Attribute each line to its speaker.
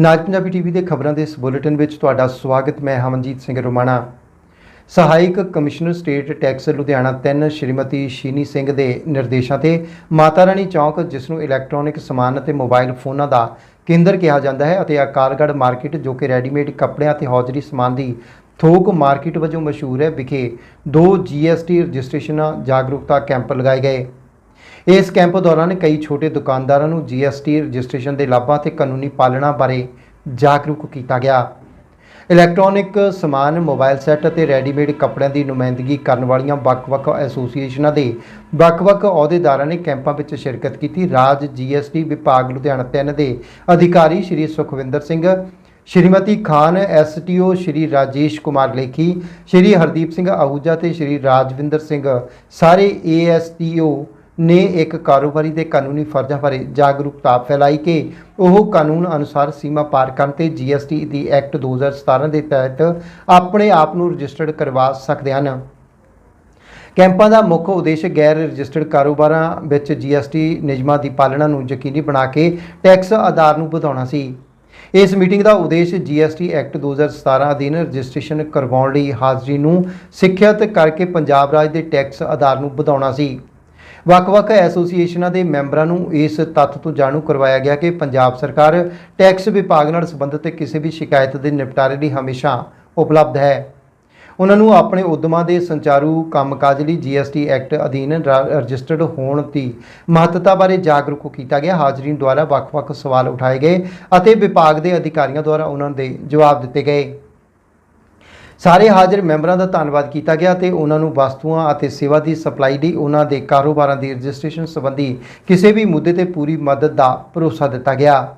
Speaker 1: ਨਾਜ Punjabi TV ਦੇ ਖਬਰਾਂ ਦੇ ਇਸ ਬੁਲੇਟਿਨ ਵਿੱਚ ਤੁਹਾਡਾ ਸਵਾਗਤ। ਮੈਂ ਹਮਨਜੀਤ ਸਿੰਘ ਰੋਮਾਣਾ। ਸਹਾਇਕ commissioner state tax Ludhiana 3 Shrimati Sheeni Singh ਦੇ ਨਿਰਦੇਸ਼ਾਂ ਤੇ ਮਾਤਾ ਰਾਣੀ ਚੌਕ, ਜਿਸ ਨੂੰ ਇਲੈਕਟ੍ਰੋਨਿਕ ਸਮਾਨ ਅਤੇ ਮੋਬਾਈਲ ਫੋਨਾਂ ਦਾ ਕੇਂਦਰ ਕਿਹਾ ਜਾਂਦਾ ਹੈ ਅਤੇ ਆਕਾਰਗੜ੍ਹ ਮਾਰਕੀਟ, ਜੋ ਕਿ ਰੈਡੀਮੇਡ ਕੱਪੜਿਆਂ ਅਤੇ ਹੌਜ਼ਰੀ ਸਮਾਨ ਦੀ ਥੋਕ ਮਾਰਕੀਟ ਵਜੋਂ ਮਸ਼ਹੂਰ ਹੈ, ਵਿਖੇ ਦੋ ਜੀਐਸਟੀ ਰਜਿਸਟ੍ਰੇਸ਼ਨ ਜਾਗਰੂਕਤਾ ਕੈਂਪ ਲਗਾਏ ਗਏ। ਇਸ ਕੈਂਪ ਦੌਰਾਨ ਕਈ ਛੋਟੇ ਦੁਕਾਨਦਾਰਾਂ ਨੂੰ ਜੀਐਸਟੀ ਰਜਿਸਟ੍ਰੇਸ਼ਨ ਦੇ ਲਾਭਾਂ ਤੇ ਕਾਨੂੰਨੀ ਪਾਲਣਾ ਬਾਰੇ ਜਾਗਰੂਕ ਕੀਤਾ ਗਿਆ। ਇਲੈਕਟ੍ਰੋਨਿਕ ਸਮਾਨ, ਮੋਬਾਈਲ ਸੈੱਟ ਅਤੇ ਰੈਡੀਮੇਡ ਕੱਪੜਿਆਂ ਦੀ ਨੁਮਾਇੰਦਗੀ ਕਰਨ ਵਾਲੀਆਂ ਵੱਖ-ਵੱਖ ਐਸੋਸੀਏਸ਼ਨਾਂ ਦੇ ਵੱਖ-ਵੱਖ ਅਹੁਦੇਦਾਰਾਂ ਨੇ ਕੈਂਪਾਂ ਵਿੱਚ ਸ਼ਿਰਕਤ ਕੀਤੀ। ਰਾਜ ਜੀਐਸਟੀ ਵਿਭਾਗ ਲੁਧਿਆਣਾ 3 ਦੇ ਅਧਿਕਾਰੀ ਸ਼੍ਰੀ ਸੁਖਵਿੰਦਰ ਸਿੰਘ, ਸ਼੍ਰੀਮਤੀ ਖਾਨ ਐਸਟੀਓ ਸ਼੍ਰੀ ਰਾਜੇਸ਼ ਕੁਮਾਰ ਲੇਖੀ, ਸ਼੍ਰੀ ਹਰਦੀਪ ਸਿੰਘ ਆਹੂਜਾ ਤੇ ਸ਼੍ਰੀ ਰਾਜਵਿੰਦਰ ਸਿੰਘ। ਸਾਰੇ ਏਐਸਟੀਓ ਨੇ ਇੱਕ ਕਾਰੋਬਾਰੀ ਦੇ ਕਾਨੂੰਨੀ ਫਰਜ਼ਾਂ ਬਾਰੇ ਜਾਗਰੂਕਤਾ ਫੈਲਾਈ ਕਿ ਉਹ ਕਾਨੂੰਨ ਅਨੁਸਾਰ ਸੀਮਾ ਪਾਰ ਕਰਨ ਤੇ ਜੀਐਸਟੀ ਦੀ ਐਕਟ 2017 ਦੇ ਤਹਿਤ ਆਪਣੇ ਆਪ ਨੂੰ ਰਜਿਸਟਰਡ ਕਰਵਾ ਸਕਦੇ ਹਨ। ਕੈਂਪਾਂ ਦਾ ਮੁੱਖ ਉਦੇਸ਼ ਗੈਰ ਰਜਿਸਟਰਡ ਕਾਰੋਬਾਰਾਂ ਵਿੱਚ ਜੀਐਸਟੀ ਨਿਯਮਾਂ ਦੀ ਪਾਲਣਾ ਨੂੰ ਯਕੀਨੀ ਬਣਾ ਕੇ ਟੈਕਸ ਆਧਾਰ ਨੂੰ ਵਧਾਉਣਾ ਸੀ। ਇਸ ਮੀਟਿੰਗ ਦਾ ਉਦੇਸ਼ ਜੀਐਸਟੀ ਐਕਟ 2017 ਅਧੀਨ ਰਜਿਸਟ੍ਰੇਸ਼ਨ ਕਰਵਾਉਣ ਲਈ ਹਾਜ਼ਰੀ ਨੂੰ ਸਿੱਖਿਅਤ ਕਰਕੇ ਪੰਜਾਬ ਰਾਜ ਦੇ ਟੈਕਸ ਆਧਾਰ ਨੂੰ ਵਧਾਉਣਾ ਸੀ। ਵੱਖ-ਵੱਖ ਐਸੋਸੀਏਸ਼ਨਾਂ ਦੇ ਮੈਂਬਰਾਂ ਨੂੰ ਇਸ ਤੱਥ ਤੋਂ ਜਾਣੂ ਕਰਵਾਇਆ ਗਿਆ ਕਿ ਪੰਜਾਬ ਸਰਕਾਰ ਟੈਕਸ ਵਿਭਾਗ ਨਾਲ ਸੰਬੰਧਿਤ ਕਿਸੇ ਵੀ ਸ਼ਿਕਾਇਤ ਦੇ ਨਿਪਟਾਰੇ ਲਈ ਹਮੇਸ਼ਾ ਉਪਲਬਧ ਹੈ। ਉਹਨਾਂ ਨੂੰ ਆਪਣੇ ਉਦਮਾਂ ਦੇ ਸੰਚਾਰੂ ਕੰਮਕਾਜ ਲਈ ਜੀਐਸਟੀ ਐਕਟ ਅਧੀਨ ਰ- ਰਜਿਸਟਰਡ ਹੋਣ ਦੀ ਮਹੱਤਤਾ ਬਾਰੇ ਜਾਗਰੂਕ ਕੀਤਾ ਗਿਆ। ਹਾਜ਼ਰੀਨ ਦੁਆਰਾ ਵੱਖ-ਵੱਖ ਸਵਾਲ ਉਠਾਏ ਗਏ ਅਤੇ ਵਿਭਾਗ ਦੇ ਅਧਿਕਾਰੀਆਂ ਦੁਆਰਾ ਉਹਨਾਂ ਦੇ ਜਵਾਬ ਦਿੱਤੇ ਗਏ। ਸਾਰੇ ਹਾਜ਼ਰ ਮੈਂਬਰਾਂ ਦਾ ਧੰਨਵਾਦ ਕੀਤਾ ਗਿਆ ਤੇ ਉਹਨਾਂ ਨੂੰ ਵਸਤੂਆਂ ਅਤੇ ਸੇਵਾ ਦੀ ਸਪਲਾਈ ਲਈ ਉਹਨਾਂ ਦੇ ਕਾਰੋਬਾਰਾਂ ਦੀ ਰਜਿਸਟ੍ਰੇਸ਼ਨ ਸੰਬੰਧੀ ਕਿਸੇ ਵੀ ਮੁੱਦੇ ਤੇ ਪੂਰੀ ਮਦਦ ਦਾ ਭਰੋਸਾ ਦਿੱਤਾ ਗਿਆ।